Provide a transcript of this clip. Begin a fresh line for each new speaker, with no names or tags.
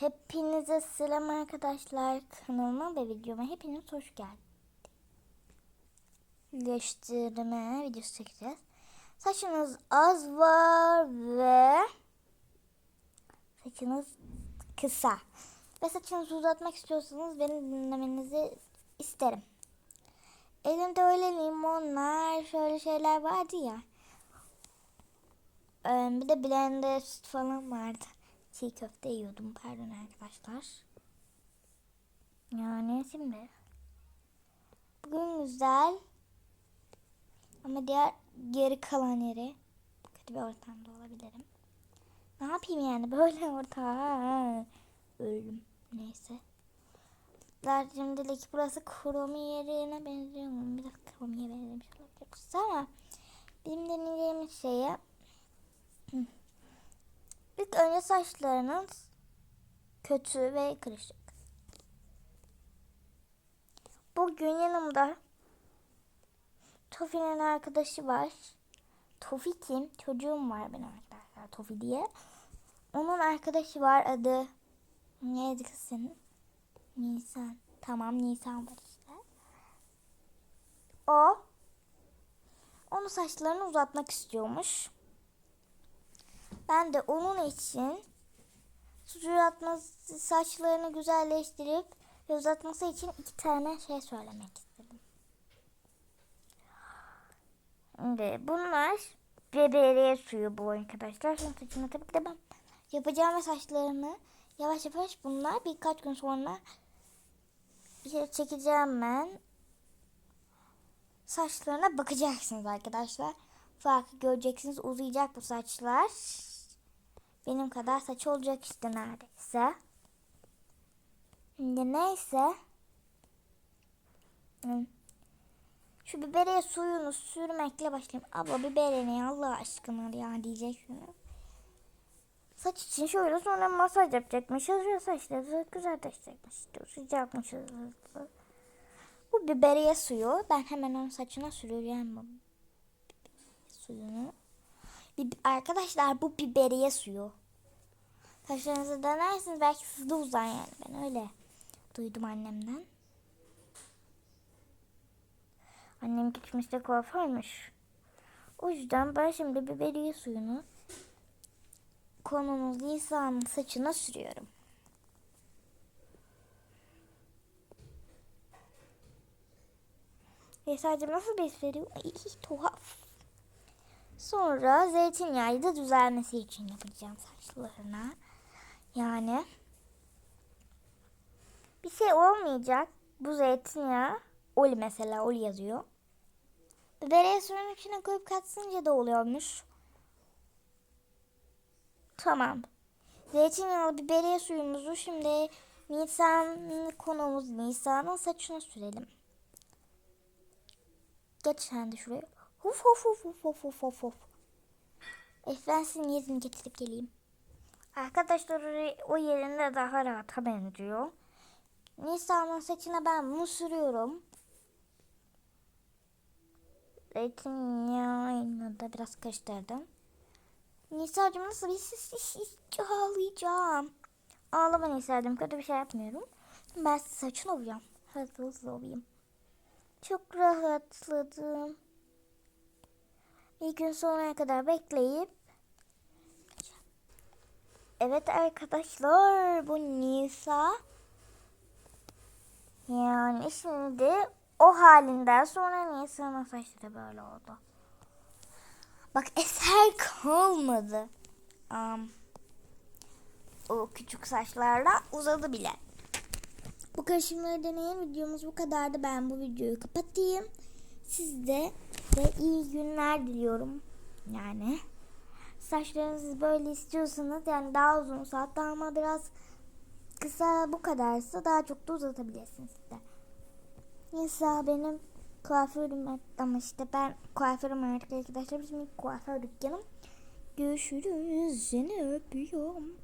Hepinize selam arkadaşlar kanalıma ve videoma hepiniz hoş geldiniz. Birleştirme videosu çekeceğiz. Saçınız az var ve saçınız kısa. Ve saçınızı uzatmak istiyorsanız beni dinlemenizi isterim. Elimde öyle limonlar şöyle şeyler vardı ya. Ee, Bir de blender süt falan vardı. Çiğ köfte yiyordum pardon arkadaşlar. Yani şimdi. Bugün güzel. Ama diğer geri kalan yeri kötü bir ortamda olabilirim. Ne yapayım yani böyle ortam. Öldüm. Neyse. Zaten Şimdilik burası kromi yerine benziyor mu? Biraz kromiye benzemiş olabilir. Ama benim deneyeceğim şeye İlk önce saçlarınız kötü ve kırışık. Bugün yanımda Tofi'nin arkadaşı var. Tofi kim? Çocuğum var benim arkadaşlar Tofi diye. Onun arkadaşı var adı neydi kız? Nisan. Tamam Nisan var işte. O onun saçlarını uzatmak istiyormuş. Ben de onun için uzatması, saçlarını güzelleştirip ve uzatması için iki tane şey söylemek istedim. Şimdi bunlar bebeğe suyu bu arkadaşlar. Şimdi saçını tabii ki de ben yapacağım ve saçlarını yavaş yavaş bunlar birkaç gün sonra bir çekeceğim ben. Saçlarına bakacaksınız arkadaşlar. Farkı göreceksiniz. Uzayacak bu saçlar. Benim kadar saç olacak işte neredeyse. Şimdi neyse. Hı. Şu biberiye suyunu sürmekle başlayayım. Abla biberiye ne Allah aşkına ya diyecek şunu. Saç için şöyle sonra masaj yapacakmış. Şöyle saçları güzelleşecekmiş. Sıcakmış. Bu biberiye suyu. Ben hemen onun saçına sürüyorum bu suyunu. Bir, arkadaşlar bu biberiye suyu. Saçlarınızı denersiniz belki hızlı uzar yani. Ben öyle duydum annemden. Annem gitmiş de kuaförmüş. O yüzden ben şimdi biberiye suyunu konumuz Nisa'nın saçına sürüyorum. Nisa'cığım nasıl bir veriyor? Ay, tuhaf. Sonra zeytinyağı da düzelmesi için yapacağım saçlarına. Yani bir şey olmayacak. Bu zeytinyağı oli mesela oli yazıyor. Biberiye suyun içine koyup katsınca da oluyormuş. Tamam. Zeytinyağlı biberiye suyumuzu şimdi Nisan konumuz Nisan'ın saçına sürelim. Geç sen de şuraya. Huf huf huf huf huf huf huf huf. E ben sizin yerini getirip geleyim. Arkadaşlar o yerinde daha rahata benziyor. Nisa'nın saçına ben bunu sürüyorum. Zeytinyağıyla da biraz karıştırdım. Nisa'cığım nasıl bir ses ağlayacağım. Ağlama Nisa'cığım kötü bir şey yapmıyorum. Ben saçını ovacağım. Hızlı hızlı ovayım. Çok rahatladım. Bir gün sonraya kadar bekleyip Evet arkadaşlar bu Nisa yani şimdi o halinden sonra Nisa'nın saçları böyle oldu. Bak eser kalmadı. Um, o küçük saçlarla uzadı bile. Bu karışımları deneyen videomuz bu kadardı. Ben bu videoyu kapatayım. Sizde de iyi günler diliyorum. Yani saçlarınızı böyle istiyorsanız yani daha uzun hatta ama biraz kısa bu kadarsa daha çok da uzatabilirsiniz de. Mesela benim kuaförüm ama işte ben kuaförüm arkadaşlar bizim kuaför dükkanım. Görüşürüz seni öpüyorum.